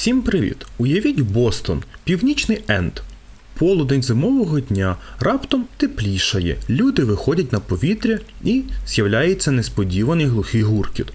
Всім привіт! Уявіть Бостон, північний Енд. Полудень зимового дня раптом теплішає, люди виходять на повітря і з'являється несподіваний глухий гуркіт.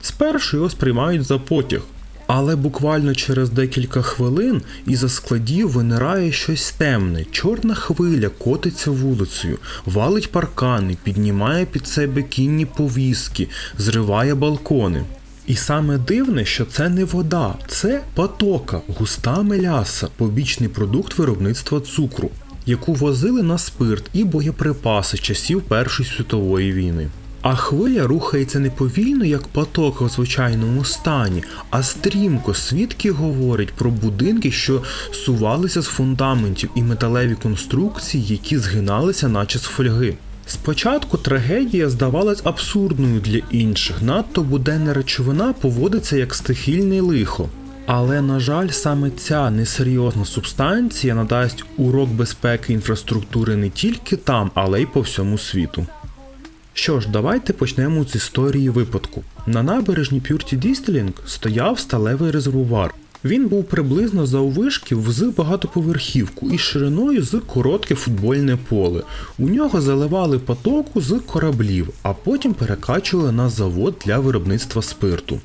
Спершу його сприймають за потяг, але буквально через декілька хвилин із-за складів винирає щось темне, чорна хвиля котиться вулицею, валить паркани, піднімає під себе кінні повіски, зриває балкони. І саме дивне, що це не вода, це патока, густа меляса, побічний продукт виробництва цукру, яку возили на спирт і боєприпаси часів Першої світової війни. А хвиля рухається не повільно, як потока в звичайному стані, а стрімко. Свідки говорять про будинки, що сувалися з фундаментів і металеві конструкції, які згиналися, наче з фольги. Спочатку трагедія здавалась абсурдною для інших, надто буденна речовина поводиться як стихільне лихо. Але, на жаль, саме ця несерйозна субстанція надасть урок безпеки інфраструктури не тільки там, але й по всьому світу. Що ж, давайте почнемо з історії випадку. На набережні Пюрті Дістелінг стояв сталевий резервуар. Він був приблизно заввишків з багатоповерхівку і шириною з коротке футбольне поле. У нього заливали потоку з кораблів, а потім перекачували на завод для виробництва спирту.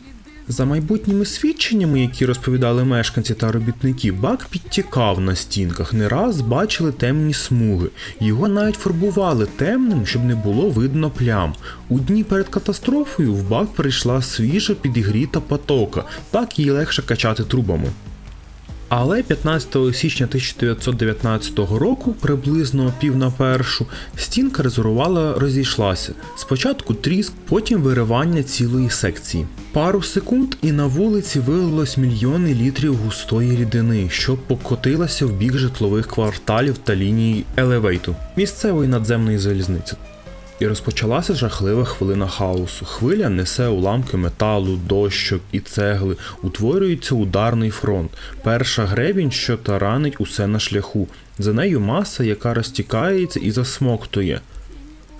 За майбутніми свідченнями, які розповідали мешканці та робітники, бак підтікав на стінках, не раз бачили темні смуги. Його навіть фарбували темним, щоб не було видно плям. У дні перед катастрофою в бак прийшла свіжа підігріта потока, так її легше качати трубами. Але 15 січня 1919 року, приблизно пів на першу, стінка резервувала розійшлася. Спочатку тріск, потім виривання цілої секції. Пару секунд і на вулиці вилилось мільйони літрів густої рідини, що покотилася в бік житлових кварталів та лінії елевейту місцевої надземної залізниці. І розпочалася жахлива хвилина хаосу. Хвиля несе уламки металу, дощок і цегли, утворюється ударний фронт. Перша гребінь, що таранить усе на шляху. За нею маса, яка розтікається і засмоктує.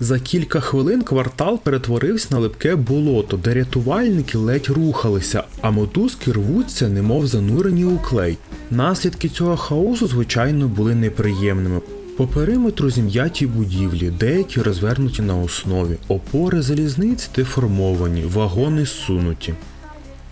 За кілька хвилин квартал перетворився на липке болото, де рятувальники ледь рухалися, а мотузки рвуться, немов занурені у клей. Наслідки цього хаосу, звичайно, були неприємними. По периметру зім'яті будівлі, деякі розвернуті на основі, опори залізниць деформовані, вагони сунуті.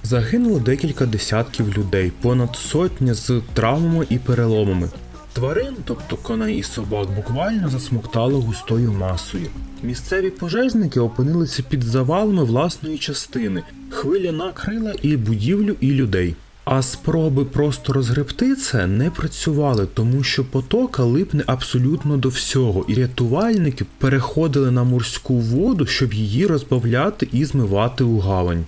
Загинуло декілька десятків людей, понад сотня з травмами і переломами. Тварин, тобто коней і собак, буквально засмоктало густою масою. Місцеві пожежники опинилися під завалами власної частини. Хвиля накрила і будівлю, і людей. А спроби просто розгребти це не працювали, тому що потока липне абсолютно до всього, і рятувальники переходили на морську воду, щоб її розбавляти і змивати у гавань.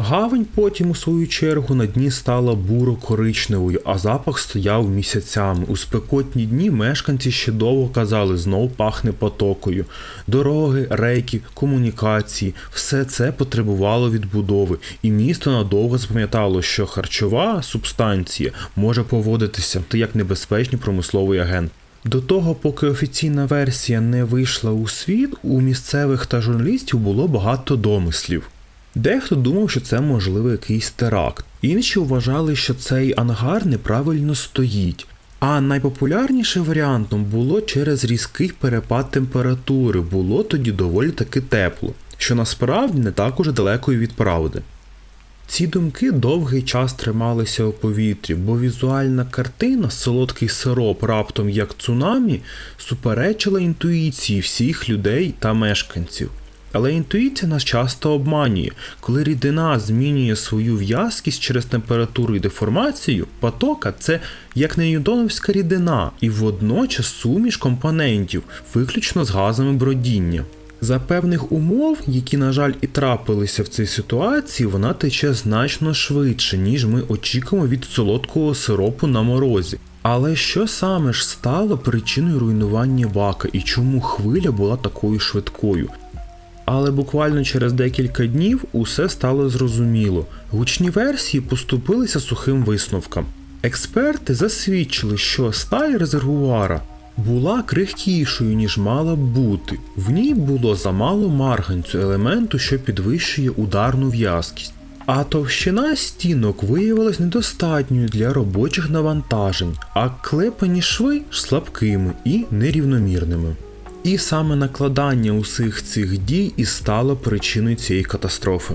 Гавань потім, у свою чергу, на дні стала буро-коричневою, а запах стояв місяцями. У спекотні дні мешканці ще довго казали, знов пахне потокою. Дороги, рейки, комунікації все це потребувало відбудови, і місто надовго запам'ятало, що харчова субстанція може поводитися як небезпечний промисловий агент. До того, поки офіційна версія не вийшла у світ, у місцевих та журналістів було багато домислів. Дехто думав, що це можливо якийсь теракт, інші вважали, що цей ангар неправильно стоїть. А найпопулярнішим варіантом було через різкий перепад температури, було тоді доволі таки тепло, що насправді не так уже далеко від правди. Ці думки довгий час трималися у повітрі, бо візуальна картина, солодкий сироп раптом як цунамі, суперечила інтуїції всіх людей та мешканців. Але інтуїція нас часто обманює, коли рідина змінює свою в'язкість через температуру і деформацію, потока це як не ньютоновська рідина і водночас суміш компонентів, виключно з газами бродіння. За певних умов, які, на жаль, і трапилися в цій ситуації, вона тече значно швидше, ніж ми очікуємо від солодкого сиропу на морозі. Але що саме ж стало причиною руйнування бака і чому хвиля була такою швидкою? Але буквально через декілька днів усе стало зрозуміло. Гучні версії поступилися сухим висновкам. Експерти засвідчили, що сталь резервуара була крихкішою, ніж мала б бути. В ній було замало марганцю елементу, що підвищує ударну в'язкість. А товщина стінок виявилась недостатньою для робочих навантажень, а клепані шви слабкими і нерівномірними. І саме накладання усіх цих дій і стало причиною цієї катастрофи.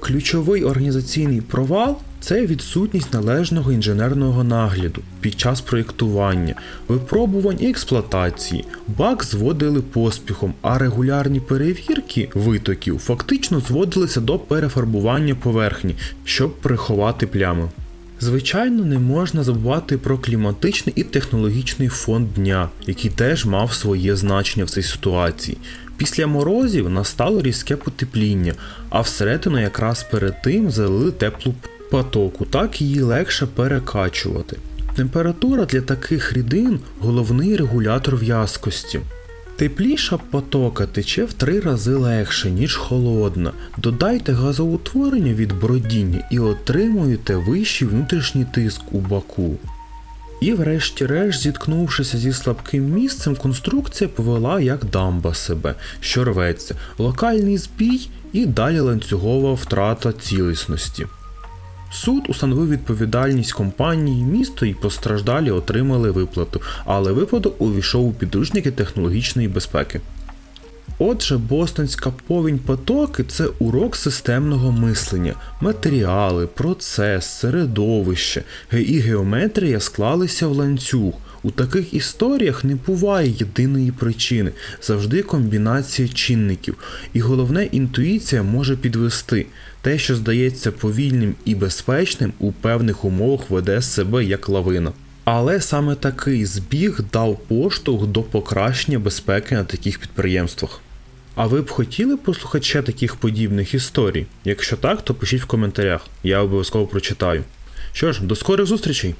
Ключовий організаційний провал це відсутність належного інженерного нагляду під час проєктування, випробувань і експлуатації. Бак зводили поспіхом, а регулярні перевірки витоків фактично зводилися до перефарбування поверхні, щоб приховати плями. Звичайно, не можна забувати про кліматичний і технологічний фон дня, який теж мав своє значення в цій ситуації. Після морозів настало різке потепління, а всередину якраз перед тим залили теплу потоку, так її легше перекачувати. Температура для таких рідин головний регулятор в'язкості. Тепліша потока тече в три рази легше, ніж холодна. Додайте газоутворення від бродіння і отримуєте вищий внутрішній тиск у баку. І врешті-решт, зіткнувшися зі слабким місцем, конструкція повела як дамба себе, що рветься, локальний збій і далі ланцюгова втрата цілісності. Суд установив відповідальність компанії, місто і постраждалі отримали виплату, але випадок увійшов у підручники технологічної безпеки. Отже, бостонська повінь потоки це урок системного мислення, матеріали, процес, середовище і геометрія склалися в ланцюг. У таких історіях не буває єдиної причини, завжди комбінація чинників, і головне інтуїція може підвести. Те, що здається повільним і безпечним, у певних умовах веде себе як лавина. Але саме такий збіг дав поштовх до покращення безпеки на таких підприємствах. А ви б хотіли послухати ще таких подібних історій? Якщо так, то пишіть в коментарях, я обов'язково прочитаю. Що ж, до скорих зустрічей!